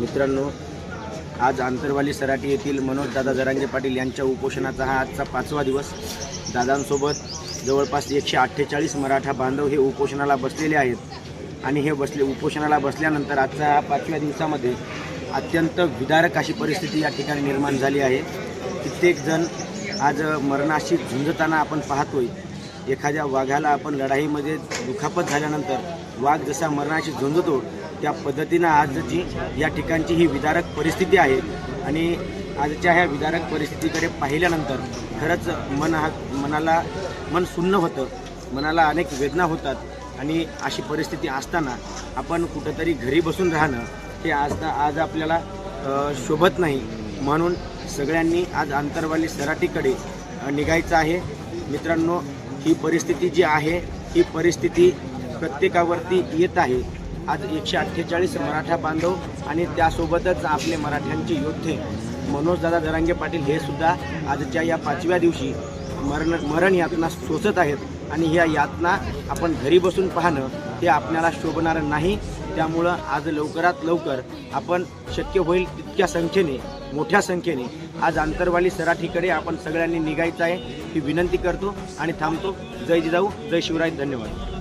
मित्रांनो आज आंतरवाली सराटी येथील मनोज दादा जरांगे पाटील यांच्या उपोषणाचा हा आजचा पाचवा दिवस. दादांसोबत जवळपास एकशे अठ्ठेचाळीस मराठा बांधव हे उपोषणाला बसलेले आहेत. आणि हे बसले उपोषणाला बसल्यानंतर आजच्या हा पाचव्या दिवसामध्ये अत्यंत विदारक अशी परिस्थिती या ठिकाणी निर्माण झाली आहे. कित्येकजण आज मरणाशी झुंजताना आपण पाहतोय. एखाद्या वाघाला आपण लढाईमध्ये दुखापत झाल्यानंतर वाघ जसा मरणाशी झुंजतो त्या पद्धतीनं आजची या ठिकाणची ही विदारक परिस्थिती आहे. आणि आजच्या ह्या विदारक परिस्थितीकडे पाहिल्यानंतर खरंच मन हा मनाला मन सुन्न होतं. मनाला अनेक वेदना होतात. आणि अशी परिस्थिती असताना आपण कुठंतरी घरी बसून राहणं हे आज आज आपल्याला शोभत नाही. म्हणून सगळ्यांनी आज आंतरवाली सराटीकडे निघायचं आहे. मित्रांनो ही परिस्थिती जी आहे ही परिस्थिती प्रत्येकावरती येत आहे. आज एकशे अठ्ठेचाळीस मराठा बांधव आणि त्यासोबतच आपले मराठ्यांचे योद्धे मनोजदादा जरांगे पाटील हे सुद्धा आजच्या या पाचव्या दिवशी मरण मरण यातना सोसत आहेत. आणि ह्या यातना आपण घरी बसून पाहणं हे आपल्याला शोभणारं नाही. त्यामुळं आज लवकरात लवकर आपण शक्य होईल तितक्या संख्येने मोठ्या संख्येने आज आंतरवाली सराठीकडे आपण सगळ्यांनी निघायचं आहे ही विनंती करतो आणि थांबतो. जय जिजाऊ जय शिवराय धन्यवाद.